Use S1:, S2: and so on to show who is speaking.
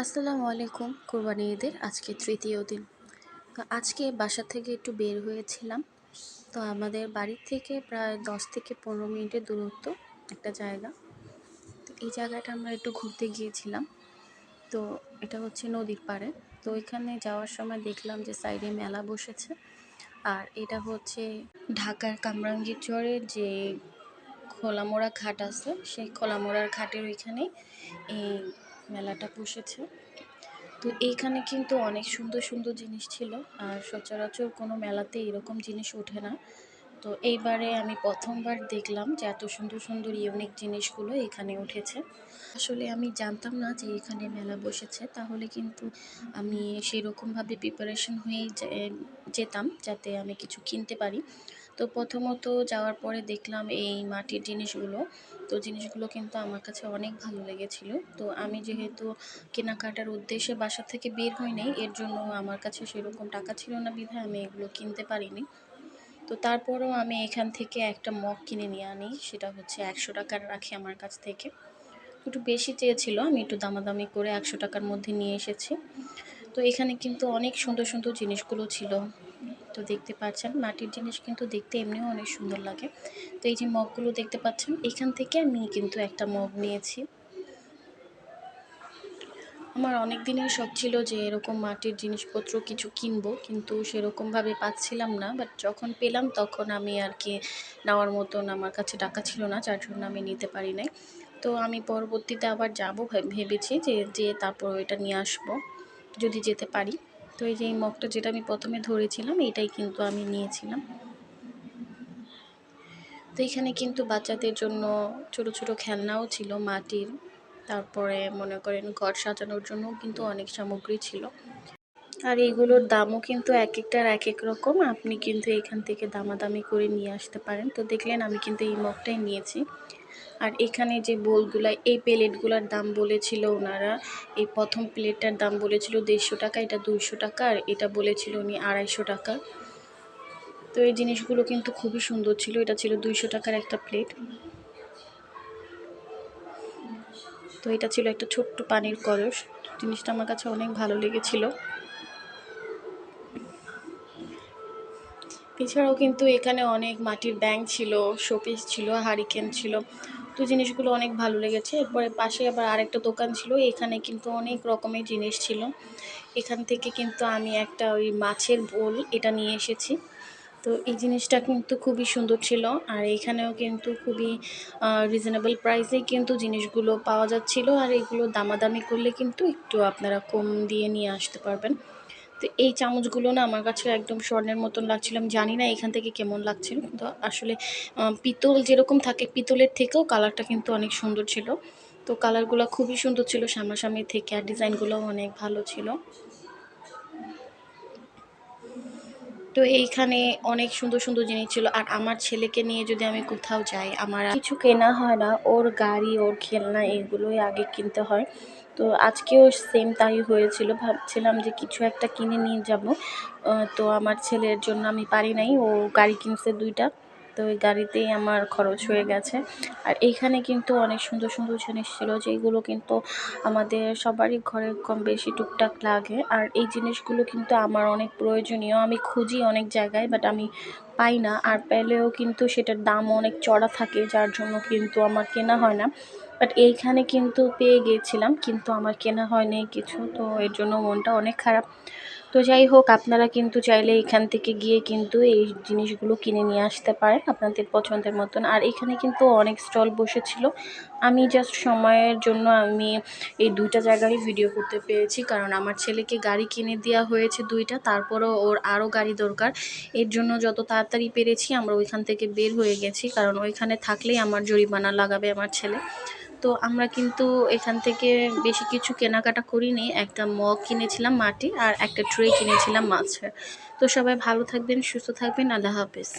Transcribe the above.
S1: আসসালামু আলাইকুম, কোরবানি ঈদের আজকে তৃতীয় দিন। তো আজকে বাসা থেকে একটু বের হয়েছিলাম। তো আমাদের বাড়ির থেকে প্রায় দশ থেকে পনেরো মিনিটের দূরত্ব একটা জায়গা। তো এই জায়গাটা আমরা একটু ঘুরতে গিয়েছিলাম। তো এটা হচ্ছে নদীর পাড়ে। তো ওইখানে যাওয়ার সময় দেখলাম যে সাইডে মেলা বসেছে। আর এটা হচ্ছে ঢাকার কামরাঙ্গীর চরের যে খোলামোড়া ঘাট আছে, সেই খোলামোড়ার ঘাটের ওইখানে এই মেলাটা বসেছে তো এইখানে কিন্তু অনেক সুন্দর সুন্দর জিনিস ছিল। আর সচরাচর কোনো মেলাতে এরকম জিনিস ওঠে না। তো এইবারে আমি প্রথমবার দেখলাম যে এত সুন্দর সুন্দর ইউনিক জিনিসগুলো এখানে উঠেছে। আসলে আমি জানতাম না যে এখানে মেলা বসেছে। তাহলে কিন্তু আমি সেরকমভাবে প্রিপারেশন হয়েই যেতাম যাতে আমি কিছু কিনতে পারি। তো প্রথমত যাওয়ার পরে দেখলাম এই মাটির জিনিসগুলো। তো জিনিসগুলো কিন্তু আমার কাছে অনেক ভালো লেগেছিল। তো আমি যেহেতু কেনাকাটার উদ্দেশ্যে বাসা থেকে বের হই নাই, এর জন্য আমার কাছে সেরকম টাকা ছিল না বিধায় আমি এগুলো কিনতে পারিনি। তো তারপরেও আমি এখান থেকে একটা মগ কিনে নিয়ে আনি, সেটা হচ্ছে একশো টাকার রাখি আমার কাছ থেকে। একটু বেশি চেয়েছিল, আমি একটু দামাদামি করে একশো টাকার মধ্যে নিয়ে এসেছি। তো এখানে কিন্তু অনেক সুন্দর সুন্দর জিনিসগুলো ছিল। তো দেখতে পাচ্ছেন, মাটির জিনিস কিন্তু দেখতে এমনিও অনেক সুন্দর লাগে। তো এই যে মগগুলো দেখতে পাচ্ছেন, এখান থেকে আমি কিন্তু একটা মগ নিয়েছি। আমার অনেক দিনের শখ ছিল যে এরকম মাটির জিনিসপত্র কিছু কিনবো, কিন্তু সেরকমভাবে পাচ্ছিলাম না। বাট যখন পেলাম, তখন আমি আর কি নেওয়ার মতন আমার কাছে টাকা ছিল না, যার জন্য আমি নিতে পারি নাই। তো আমি পরবর্তীতে আবার যাব ভেবেছি যে যে তারপর এটা নিয়ে আসব, যদি যেতে পারি। তো এই যে এই মগটা যেটা আমি প্রথমে ধরেছিলাম, এটাই কিন্তু আমি নিয়েছিলাম। তো এখানে কিন্তু বাচ্চাদের জন্য ছোট ছোট খেলনাও ছিল, মাটির। তারপরে মনে করেন ঘর সাজানোর জন্য কিন্তু অনেক সামগ্রী ছিল। আর এইগুলোর দামও কিন্তু এক একটার এক এক রকম। আপনি কিন্তু এখান থেকে দামাদামি করে নিয়ে আসতে পারেন। তো দেখলেন আমি কিন্তু এই মগটাই নিয়েছি। আর এখানে যে বোলগুলা, এই প্লেটগুলার দাম বলেছিল ওনারা। এই প্রথম প্লেটটার দাম বলেছিল দেড়শো টাকা, এটা দুইশো টাকা, আর এটা বলেছিল উনি আড়াইশো টাকা। তো এই জিনিসগুলো কিন্তু খুবই সুন্দর ছিল, এটা ছিল দুইশো টাকার একটা প্লেট। তো এটা ছিল একটা ছোট্ট পানির কলস জিনিসটা আমার কাছে অনেক ভালো লেগেছিল। এছাড়াও কিন্তু এখানে অনেক মাটির ব্যাংক ছিল, শোপিস ছিল, হারিকেন ছিল। তো জিনিসগুলো অনেক ভালো লেগেছে। এরপরে পাশে আবার আরেকটা দোকান ছিল। এখানে কিন্তু অনেক রকমের জিনিস ছিল। এখান থেকে কিন্তু আমি একটা ওই মাছের বোল এটা নিয়ে এসেছি। তো এই জিনিসটা কিন্তু খুবই সুন্দর ছিল। আর এখানেও কিন্তু খুবই রিজনেবল প্রাইসে কিন্তু জিনিসগুলো পাওয়া যাচ্ছিল। আর এগুলো দামাদামি করলে কিন্তু একটু আপনারা কম দিয়ে নিয়ে আসতে পারবেন। তো এই চামচগুলো না আমার কাছে একদম স্বর্ণের মতন লাগছিল। আমি জানি না এখান থেকে কেমন লাগছিল, কিন্তু আসলে পিতল যেরকম থাকে, পিতলের থেকেও কালারটা কিন্তু অনেক সুন্দর ছিল। তো কালারগুলো খুবই সুন্দর ছিল, সামনাসামনি থেকে আর ডিজাইনগুলোও অনেক ভালো ছিল। তো এইখানে অনেক সুন্দর সুন্দর জিনিস ছিল। আর আমার ছেলেকে নিয়ে যদি আমি কোথাও যাই, আমার কিছু কেনা হয় না। ওর গাড়ি, ওর খেলনা এগুলোই আগে কিনতে হয়। তো আজকেও সেম তাই হয়েছিল। ভাবছিলাম যে কিছু একটা কিনে নিয়ে যাব। তো আমার ছেলের জন্য আমি পারি নাই। ও গাড়ি কিনছে দুইটা। তো ওই গাড়িতেই আমার খরচ হয়ে গেছে। আর এইখানে কিন্তু অনেক সুন্দর সুন্দর জিনিস ছিল, যেগুলো কিন্তু আমাদের সবারই ঘরে কম বেশি টুকটাক লাগে। আর এই জিনিসগুলো কিন্তু আমার অনেক প্রয়োজনীয়। আমি খুঁজি অনেক জায়গায় বাট আমি পাই না। আর পেলেও কিন্তু সেটার দাম অনেক চড়া থাকে, যার জন্য কিন্তু আমার কেনা হয় না। বাট এইখানে কিন্তু পেয়ে গিয়েছিলাম কিন্তু আমার কেনা হয়নি কিছু। তো এর জন্য মনটা অনেক খারাপ। তো যাই হোক, আপনারা কিন্তু চাইলে এখান থেকে গিয়ে কিন্তু এই জিনিসগুলো কিনে নিয়ে আসতে পারেন আপনাদের পছন্দের মতন। আর এখানে কিন্তু অনেক স্টল বসেছিল। আমি জাস্ট সময়ের জন্য আমি এই দুইটা জায়গায় ভিডিও করতে পেরেছি। কারণ আমার ছেলেকে গাড়ি কিনে দেওয়া হয়েছে দুইটা, তারপরও ওর আরও গাড়ি দরকার। এর জন্য যত তাড়াতাড়ি পেরেছি আমরা ওইখান থেকে বের হয়ে গেছি। কারণ ওইখানে থাকলেই আমার জরিমানা লাগাবে আমার ছেলে। তো আমরা কিন্তু এখান থেকে বেশি কিছু কেনাকাটা করিনি। একটা মগ কিনেছিলাম মাটি আর একটা ট্রে কিনেছিলাম মাছের তো সবাই ভালো থাকবেন, সুস্থ থাকবেন, আল্লাহ হাফেজ।